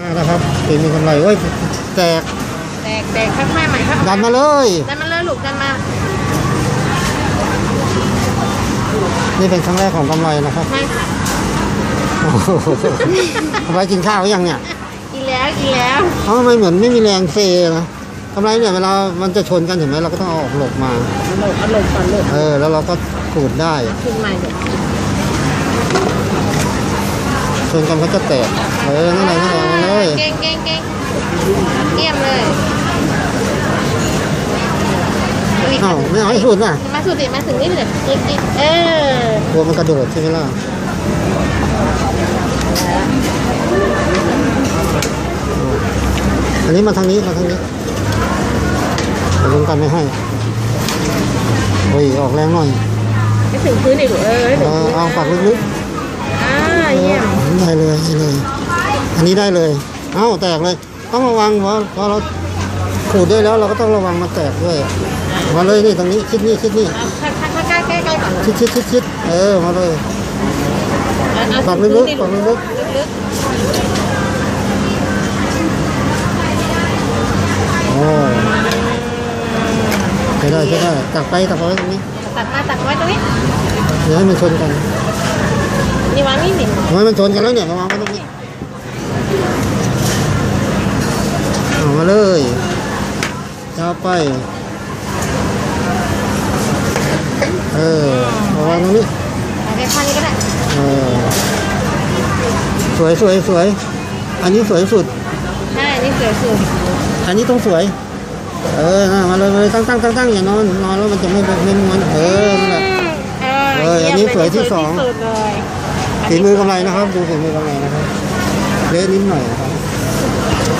มาแล้วครับตีมีกำไรเว้ยแตกแตกแตกค่อยๆใหม่ค่อยๆดันมาเลยดันมาเลยลูกดันมา นี่เป็นครั้งแรกของกำไรนะครับไม่ค่ะโอ้โหกำไรกินข้าวหรือยังเนี่ยกินแล้วกินแล้วเอ้าทำไมเหมือนไม่มีแรงเซนะกำไรเนี่ยเวลามันจะชนกันเห็นไหมเราก็ต้องเอาออกหลบมาหลบเอาหลบก่อนลูกเออแล้วเราก็ขูดได้ขึ้นใหม่เดี๋ยว ชนกันเขาจะแตก เออ นั่นแหละนั่นแหละเอามาเลยเก่งเก่งเก่งเยี่ยมเลยเอ้าไม่เอาให้สุดน่ะ มาสุดดิมาถึงนี่เลยอีกอีกเออกลัวมันกระโดดใช่ไหมล่ะอันนี้มาทางนี้มาทางนี้แต่ลุงกันไม่ให้โอ้ยออกแรงหน่อยไม่ถึงพื้นอีกลูกเออเออเอาฝักลึกอ่าๆ ได้เลยได้เลย อันนี้ได้เลย เอ้าแตกเลย ต้องระวังเพราะเพราะเราขูดได้แล้วเราก็ต้องระวังมาแตกด้วย มาเลยนี่ตรงนี้ชิดนี่ชิดนี่เอาใกล้ใกล้ใกล้ใกล้ก่อนชิดชิดชิดชิดเออมาเลยเอาเอาฝักถึงลึพื้กนๆดิฝักลึกลึกๆโอ้ใช่ได้ใช่ได้ตักไปตักไว้ตรงนี้ๆตัดมาตัดไว้ตรงนี้เดี๋ยวให้มันชนกัน นี่วางนี่สิทำไมมันชนกันแล้วเนี่ยมาวางไว้ตรงนี้เอามาเลยจ้าไป เออเอาวางตรงนี้เอาไปข้างนี้ก็ได้เออสวยสวยสวย อันนี้สวยสุด ใช่นี่สวยสุดอันนี้ต้องสวย เออน่ะมาเลยมาเลยตั้งตั้งตั้งตั้งอย่านอนนอนแล้วมันจะไม่ไม่ม้วนเออนั่นแหละ เอเอออันนี้สวยที่สองสวยที่สุดเลย ฝีมือกำไรนะครับ ดูฝีมือกำไรนะครับเละนิดหน่อยนะครับ